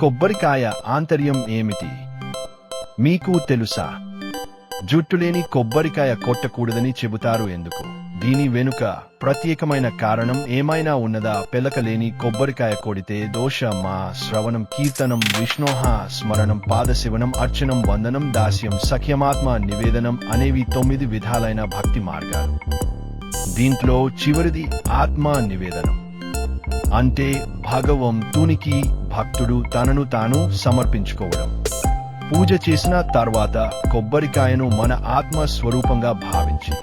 కొబ్బరికాయ ఆంతర్యం ఏమిటి? మీకు తెలుసా? జుట్టులేని కొబ్బరికాయ కొట్టకూడదని చెబుతారు ఎందుకు? దీని వెనుక ప్రత్యేకమైన కారణం ఏమైనా ఉన్నదా? పిలకలేని కొబ్బరికాయ కొడితే దోష మా శ్రవణం కీర్తనం విష్ణోహ స్మరణం పాదశివనం అర్చనం వందనం దాస్యం సఖ్యమాత్మ నివేదనం అనేవి తొమ్మిది విధాలైన భక్తి మార్గాలు. దీంట్లో చివరిది ఆత్మ నివేదనం అంటే భగవంతునికి భక్తుడు తనను తాను సమర్పించుకోవడం. పూజ చేసిన తర్వాత కొబ్బరికాయను మన ఆత్మ స్వరూపంగా భావించి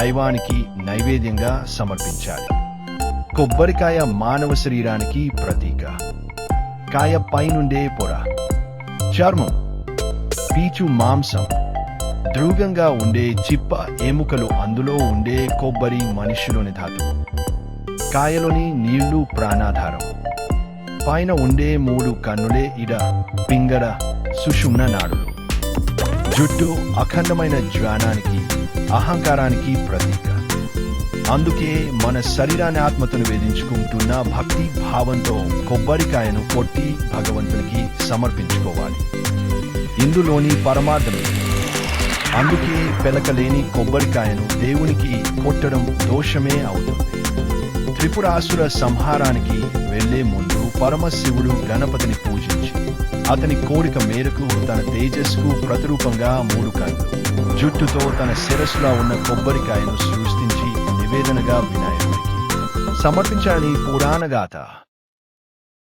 దైవానికి నైవేద్యంగా సమర్పించాలి. కొబ్బరికాయ మానవ శరీరానికి ప్రతీక. కాయ పైనుండే పొర. చర్మం. పీచు మాంసం. ధ్రువంగా ఉండే చిప్ప ఎముకలు అందులో ఉండే కొబ్బరి మనిషిలోని ధాతువు కాయలోని నీళ్ళు ప్రాణాధారం. పైన ఉండే మూడు కన్నులే ఇడ పింగడ సుషుమ్న నాడులు. జుట్టు అఖండమైన జ్ఞానానికి అహంకారానికి ప్రతీక. అందుకే మన శరీరాన్ని ఆత్మతను వేధించుకుంటున్న భక్తి భావంతో కొబ్బరికాయను కొట్టి భగవంతునికి సమర్పించుకోవాలి. ఇందులోని పరమార్థం అందుకే పెలకలేని కొబ్బరికాయను దేవునికి కొట్టడం దోషమే అవుతుంది. త్రిపురాసుర సంహారానికి వెళ్ళే ముందు పరమశివుడు గణపతిని పూజించి అతని కోరిక మేరకు తన తేజస్కు ప్రతిరూపంగా మూడు కళ్ళు జుట్టుతో తన శిరస్సులో ఉన్న కొబ్బరికాయను సృష్టించి నివేదనగా వినాయకుడికి సమర్పించాలని పురాణగాథ.